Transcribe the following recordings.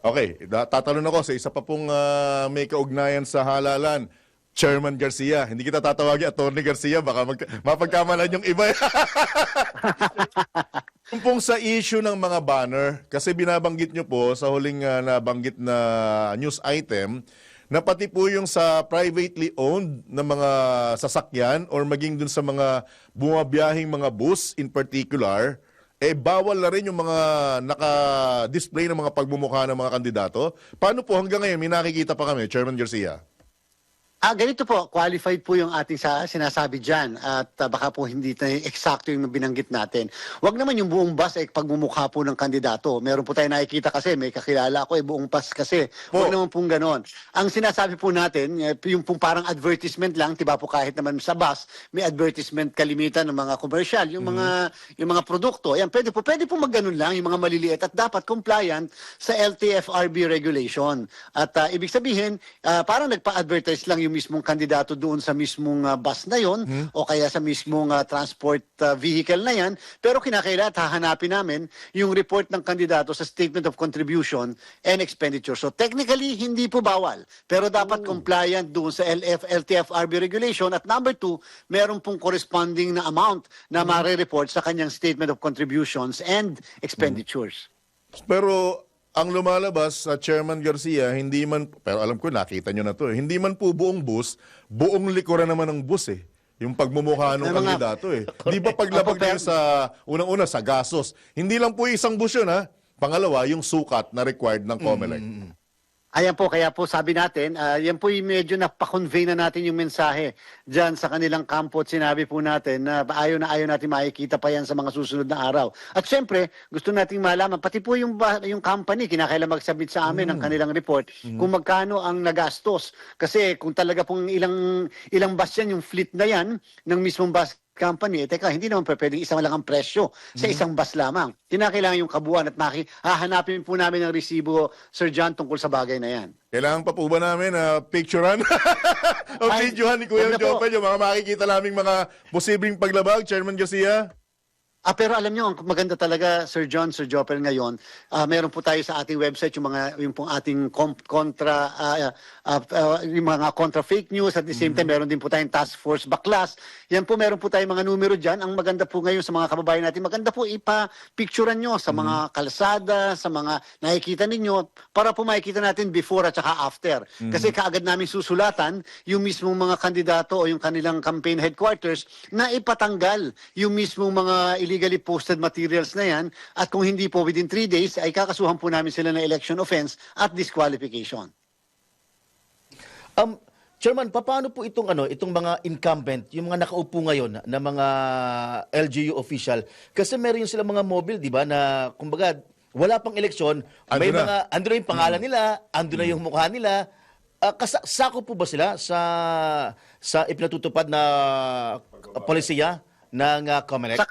Okay, tatanong ako sa isa pa pong ah, may kaugnayan sa halalan. Chairman Garcia. Hindi kita tatawagin Attorney Garcia, baka mag- mapagkamalan yung iba. Yung sa issue ng mga banner, kasi binabanggit nyo po sa huling ah, nabanggit na news item, na pati po yung sa privately owned na mga sasakyan or maging dun sa mga bumabiyahing mga bus in particular, eh bawal na rin yung mga naka-display ng mga pagmumukha ng mga kandidato. Paano po hanggang ngayon, may nakikita pa kami, Chairman Garcia? Ah, ganito po, qualified po yung ating sa, sinasabi dyan at ah, baka po hindi na eksakto yung binanggit natin. Huwag naman yung buong bus ay pagmumukha po ng kandidato. Meron po tayo nakikita kasi, may kakilala ko, eh, buong bus kasi. Po. Huwag naman pong ganon. Ang sinasabi po natin, eh, yung pong parang advertisement lang, tiba po kahit naman sa bus, may advertisement kalimitan ng mga commercial, yung mga yung mga produkto. Yan, pwede po, pwede po magganon lang, yung mga maliliit at dapat compliant sa LTFRB regulation. At ah, ibig sabihin, ah, parang nagpa-advertise lang yung mismong kandidato doon sa mismong ah, bus na yon o kaya sa mismong ah, transport ah, vehicle na yan. Pero kinakailangan hahanapin namin yung report ng kandidato sa Statement of Contribution and Expenditure. So technically, hindi po bawal. Pero dapat compliant doon sa LF, LTFRB regulation. At number two, meron pong corresponding na amount na mare-report sa kanyang Statement of Contributions and Expenditures. Pero ang lumalabas sa Chairman Garcia, hindi man, pero alam ko nakita nyo na to eh, hindi man po buong bus, buong likuran naman ng bus eh. Yung pagmumukha ng kandidato eh. Di ba paglabag nyo sa, unang-una sa gasos, hindi lang po isang bus yun ha. Pangalawa, yung sukat na required ng COMELEC. Ayan po, kaya po sabi natin, ah, yan po yung medyo napakonvey na natin yung mensahe dyan sa kanilang kampo at sinabi po natin na ayaw na ayaw natin makikita pa yan sa mga susunod na araw. At syempre, gusto nating malaman, pati po yung, yung company, kinakailan mag-submit sa amin ng kanilang report kung magkano ang nagastos. Kasi kung talaga pong ilang, ilang bus yan, yung fleet na yan, ng mismong bus company, eh, teka, hindi naman pwedeng isang lang ang presyo sa isang bus lamang. Kinakailangan yung kabuuan at maki, hahanapin po namin ang resibo, Sir John, tungkol sa bagay na yan. Kailangan pa po ba namin na picturean o Ay, videohan ni Kuya wag na po. Jopel yung mga makikita naming mga posibleng paglabag, Chairman Garcia? Ah, pero alam nyo, ang maganda talaga, Sir John, Sir Jopel, ngayon, ah, meron po tayo sa ating website yung mga, yung pong ating com- kontra, ah, ah, ah, yung mga kontra fake news, at the same time, meron din po tayong task force baklas. Yan po, meron po tayong mga numero dyan. Ang maganda po ngayon sa mga kababayan natin, maganda po ipa-picturean nyo sa mga kalsada, sa mga nakikita ninyo, para po makikita natin before at saka after. Kasi kaagad namin susulatan yung mismong mga kandidato o yung kanilang campaign headquarters na ipatanggal yung mismong mga illegally posted materials na yan at kung hindi po within three days ay kakasuhan po namin sila ng election offense at disqualification. Um, Chairman, paano po itong ano, itong mga incumbent, yung mga nakaupo ngayon na mga LGU official? Kasi meron yung silang mga mobile, 'di ba, na kumbaga wala pang eleksyon, may Ando na. mga ando na yung pangalan nila, ando na yung mukha nila. Ah, kasa- sako po ba sila sa sa ipinatutupad na polisiya ng uh, COMELEC? Sa,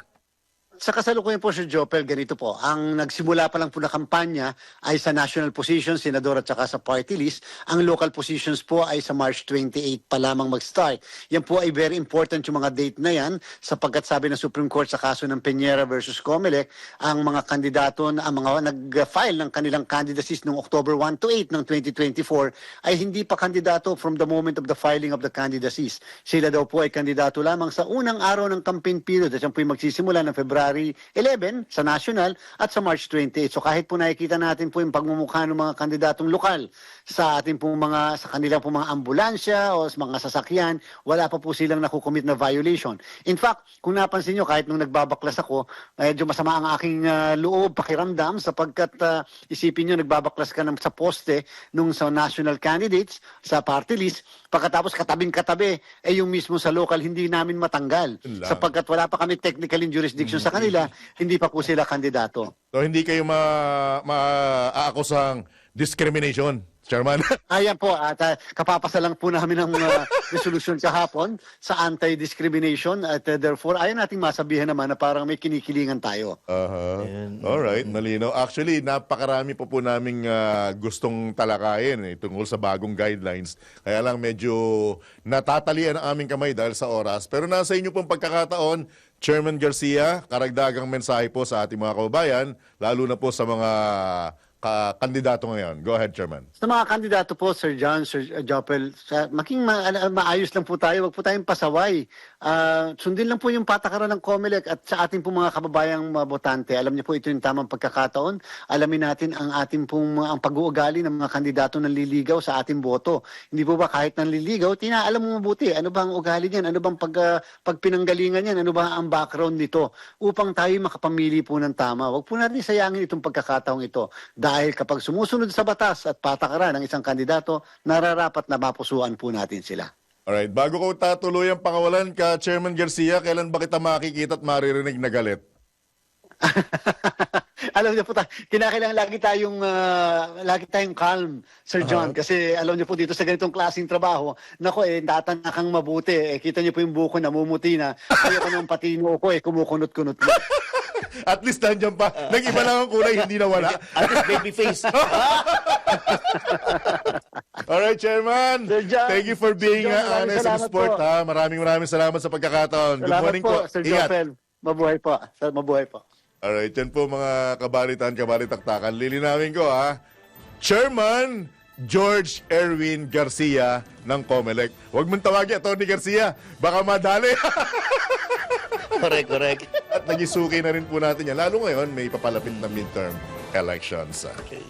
sa kasalukuyan po, Sir Jopel, ganito po. Ang nagsimula pa lang po na kampanya ay sa national positions, senador at saka sa party list. Ang local positions po ay sa March 28 pa lamang mag-start. Yan po ay very important yung mga date na yan sapagkat sabi ng Supreme Court sa kaso ng Peñera versus Comelec, ang mga kandidato, na, ang mga nag-file ng kanilang candidacies noong October 1 to 8 ng 2024 ay hindi pa kandidato from the moment of the filing of the candidacies. Sila daw po ay kandidato lamang sa unang araw ng campaign period at yan po yung magsisimula ng February 11 sa national at sa March 28. So kahit po nakikita natin po yung pagmumukha ng mga kandidatong lokal sa ating pong mga sa kanilang pong mga ambulansya o sa mga sasakyan, wala pa po silang nakukomit na violation. In fact, kung napansin nyo, kahit nung nagbabaklas ako, medyo masama ang aking ah, loob, pakiramdam, sapagkat ah, isipin nyo, nagbabaklas ka ng, sa poste nung sa national candidates, sa party list, pagkatapos katabing-katabi, eh yung mismo sa local, hindi namin matanggal. Lang. Sapagkat wala pa kami technical in jurisdiction sa kanila, hindi pa po sila kandidato. So hindi kayo ma maaakusang discrimination, Chairman. Ayan po, at uh, kapapasa lang po namin ng uh, resolution kahapon sa anti-discrimination at uh, therefore ayaw nating masabihan naman na parang may kinikilingan tayo. Aha. Ayan. Alright, malinaw. Actually, napakarami pa po naming ah, gustong talakayin eh, tungkol sa bagong guidelines. Kaya lang medyo natatalian ang aming kamay dahil sa oras. Pero nasa inyo pong pagkakataon, Chairman Garcia, karagdagang mensahe po sa ating mga kababayan, lalo na po sa mga ka- kandidato ngayon. Go ahead, Chairman. Sa mga kandidato po, Sir John, Sir uh, Jopel, sa, maging ma- ala- maayos lang po tayo, wag po tayong pasaway. Ah, sundin lang po yung patakaran ng COMELEC at sa ating po mga kababayang botante. Alam niyo po ito yung tamang pagkakataon. Alamin natin ang ating pong ang pag-uugali ng mga kandidato na liligaw sa ating boto. Hindi po ba kahit nanliligaw, tinaalam mo mabuti ano ba ang ugali niyan, ano bang pag, ah, pagpinanggalingan niyan, ano ba ang background nito upang tayo makapamili po ng tama. Wag po natin sayangin itong pagkakataong ito kapag sumusunod sa batas at patakaran ng isang kandidato, nararapat na mapusuan po natin sila. Alright, bago ko tatuloy ang pangawalan ka, Chairman Garcia, kailan ba kita makikita at maririnig na galit? alam niyo po, ta- kinakailangan lagi tayong ah, lagi tayong calm, Sir John, kasi alam niyo po dito sa ganitong klaseng trabaho, nako eh tatanakang mabuti. Eh, kita niyo po yung buko namumuti na. Kaya ko nang pati ko eh kumukunot-kunot. At least nandiyan pa. Nag-iba lang ang kulay, hindi nawala. At least baby face. Alright, Chairman. Sir John, Thank you for being John, uh, honest salamat sport. po. Ha? Maraming maraming salamat sa pagkakataon. Good morning po, po. Sir Ingat. Mabuhay po. Sir, mabuhay po. Alright, yan po mga kabalitan, kabalitaktakan. Lilinawin ko ha. Chairman George Erwin Garcia ng COMELEC. Huwag mong tawagin, Tony Garcia. Baka madali. correct, correct. At nagisuki na rin po natin yan. Lalo ngayon, may papalapit na midterm elections. Okay.